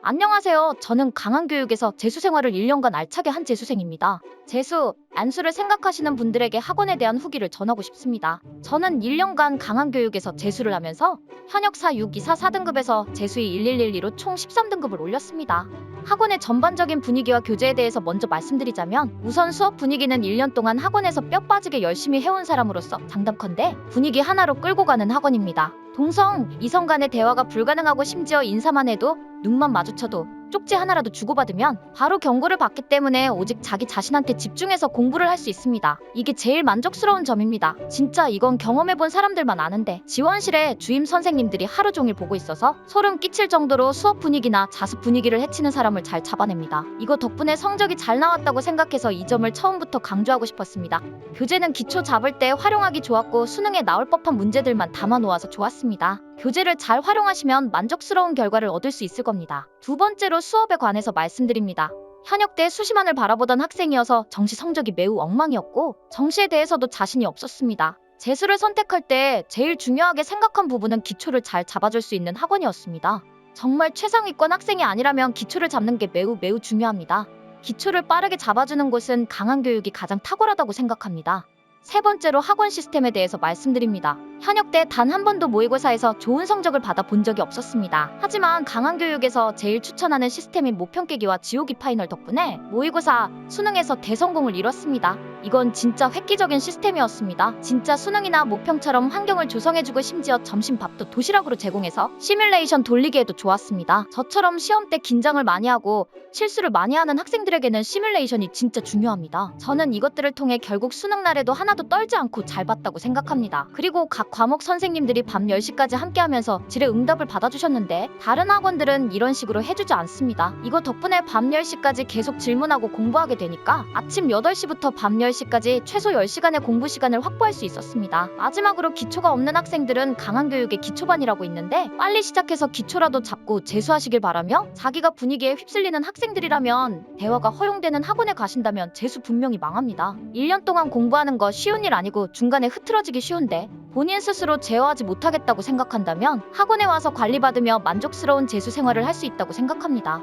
안녕하세요. 저는 강한교육에서 재수 생활을 1년간 알차게 한 재수생입니다. 재수, 안수를 생각하시는 분들에게 학원에 대한 후기를 전하고 싶습니다. 저는 1년간 강한교육에서 재수를 하면서 현역 4, 6, 2, 4, 4등급에서 재수의 1112로 총 13등급을 올렸습니다. 학원의 전반적인 분위기와 교재에 대해서 먼저 말씀드리자면 우선 수업 분위기는 1년 동안 학원에서 뼈 빠지게 열심히 해온 사람으로서 장담컨대 분위기 하나로 끌고 가는 학원입니다. 동성, 이성 간의 대화가 불가능하고 심지어 인사만 해도 눈만 마주쳐도 쪽지 하나라도 주고받으면 바로 경고를 받기 때문에 오직 자기 자신한테 집중해서 공부를 할 수 있습니다. 이게 제일 만족스러운 점입니다. 진짜 이건 경험해본 사람들만 아는데 지원실에 주임 선생님들이 하루 종일 보고 있어서 소름 끼칠 정도로 수업 분위기나 자습 분위기를 해치는 사람을 잘 잡아냅니다. 이거 덕분에 성적이 잘 나왔다고 생각해서 이 점을 처음부터 강조하고 싶었습니다. 교재는 기초 잡을 때 활용하기 좋았고 수능에 나올 법한 문제들만 담아 놓아서 좋았습니다. 교재를 잘 활용하시면 만족스러운 결과를 얻을 수 있을 겁니다. 두 번째로 수업에 관해서 말씀드립니다. 현역 때 수시만을 바라보던 학생이어서 정시 성적이 매우 엉망이었고 정시에 대해서도 자신이 없었습니다. 재수를 선택할 때 제일 중요하게 생각한 부분은 기초를 잘 잡아줄 수 있는 학원이었습니다. 정말 최상위권 학생이 아니라면 기초를 잡는 게 매우 매우 중요합니다. 기초를 빠르게 잡아주는 곳은 강한 교육이 가장 탁월하다고 생각합니다. 세 번째로 학원 시스템에 대해서 말씀드립니다. 현역 때 단 한 번도 모의고사에서 좋은 성적을 받아 본 적이 없었습니다. 하지만 강한 교육에서 제일 추천하는 시스템인 모평 깨기와 지오기 파이널 덕분에 모의고사, 수능에서 대성공을 이뤘습니다. 이건 진짜 획기적인 시스템이었습니다. 진짜 수능이나 모평처럼 환경을 조성해주고 심지어 점심밥도 도시락으로 제공해서 시뮬레이션 돌리기에도 좋았습니다. 저처럼 시험 때 긴장을 많이 하고 실수를 많이 하는 학생들에게는 시뮬레이션이 진짜 중요합니다. 저는 이것들을 통해 결국 수능 날에도 하나 도 떨지 않고 잘 봤다고 생각합니다. 그리고 각 과목 선생님들이 밤 10시까지 함께 하면서 질의 응답을 받아주셨는데 다른 학원들은 이런 식으로 해주지 않습니다. 이거 덕분에 밤 10시까지 계속 질문하고 공부하게 되니까 아침 8시부터 밤 10시까지 최소 10시간의 공부 시간을 확보할 수 있었습니다. 마지막으로 기초가 없는 학생들은 강한 교육의 기초반이라고 있는데 빨리 시작해서 기초라도 잡고 재수하시길 바라며 자기가 분위기에 휩쓸리는 학생들이라면 대화가 허용되는 학원에 가신다면 재수 분명히 망합니다. 1년 동안 공부하는 거 쉬운 일 아니고 중간에 흐트러지기 쉬운데 본인 스스로 제어하지 못하겠다고 생각한다면 학원에 와서 관리받으며 만족스러운 재수 생활을 할 수 있다고 생각합니다.